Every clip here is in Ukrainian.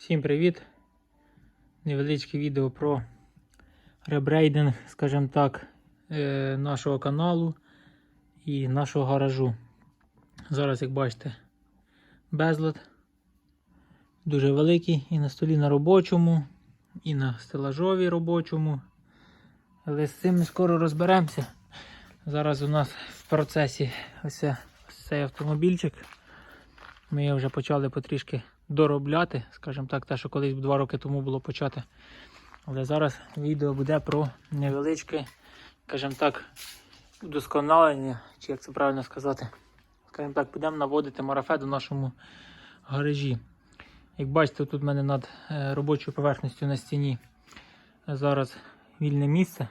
Всім привіт! Невеличке відео про ребрейдинг, скажімо так, е, нашого каналу і нашого гаражу. Зараз, як бачите, безлад дуже великий і на столі на робочому, і на стелажові робочому. Але з цим ми скоро розберемося. Зараз у нас в процесі ось, цей автомобільчик. Ми його вже почали потрішки доробляти, скажімо так, те, що колись два роки тому було почати. Але зараз відео буде про невеличке, скажімо так, удосконалення, чи як це правильно сказати. Скажімо так, будемо наводити марафет у нашому гаражі. Як бачите, тут в мене над е, робочою поверхністю на стіні зараз вільне місце.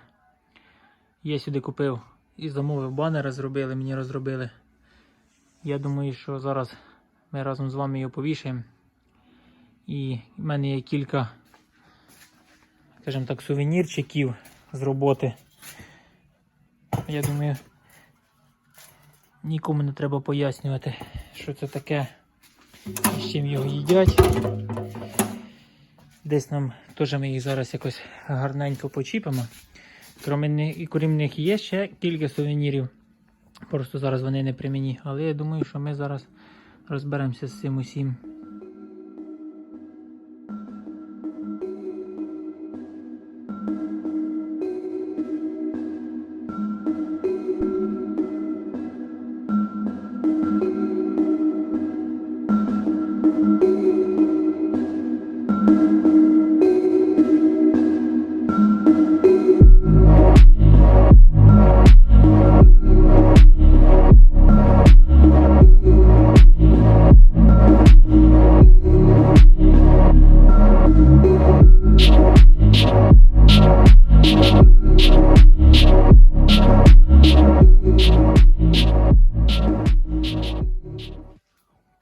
Я сюди купив і замовив банери, зробили, мені розробили. Я думаю, що зараз ми разом з вами його повішаємо. І в мене є кілька, скажімо так, сувенірчиків з роботи. Я думаю, нікому не треба пояснювати, що це таке з чим його їдять. Десь нам теж ми їх зараз якось гарненько почіпимо. Крім них є ще кілька сувенірів. Просто зараз вони не при мені. Але я думаю, що ми зараз розберемося з цим усім.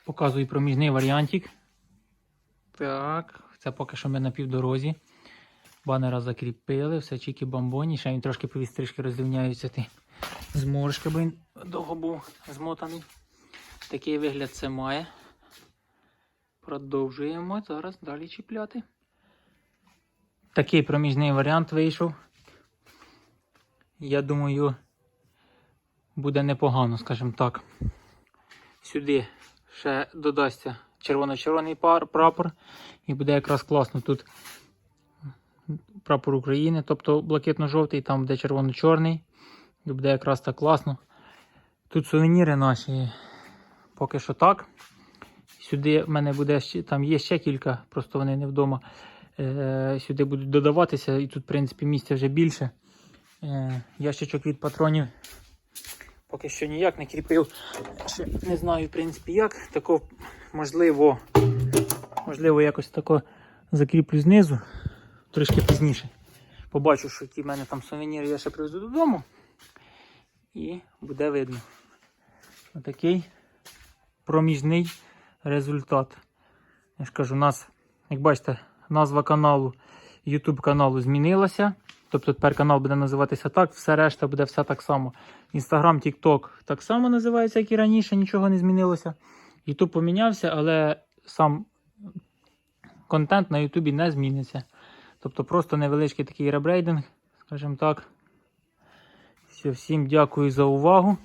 Показую проміжний варіантик. Так, це поки що ми на півдорозі. Банера закріпили, все чіки бомбоні. Ще він трошки повіс трішки роздивняються ті зморшки, бо він довго був змотаний. Такий вигляд це має. Продовжуємо зараз далі чіпляти. Такий проміжний варіант вийшов. Я думаю, буде непогано, скажімо так. Сюди ще додасться червоно-червоний прапор. І буде якраз класно тут прапор України, тобто блакитно-жовтий, там буде червоно-чорний. І буде якраз так класно. Тут сувеніри наші поки що так. Сюди в мене буде ще, там є ще кілька, просто вони не вдома. Е, сюди будуть додаватися, і тут, в принципі, місця вже більше. Е, ящичок від патронів поки що ніяк не кріпив. Ще не знаю, в принципі, як. Тако, можливо, можливо, якось тако закріплю знизу, трішки пізніше. Побачу, що ті в мене там сувеніри я ще привезу додому. І буде видно. Отакий проміжний результат. Я ж кажу, у нас, як бачите, назва каналу, YouTube каналу змінилася. Тобто тепер канал буде називатися так, все решта буде все так само. Інстаграм, Тікток так само називається, як і раніше, нічого не змінилося. Ютуб помінявся, але сам контент на Ютубі не зміниться. Тобто просто невеличкий такий ребрейдинг, скажімо так. Все, всім дякую за увагу.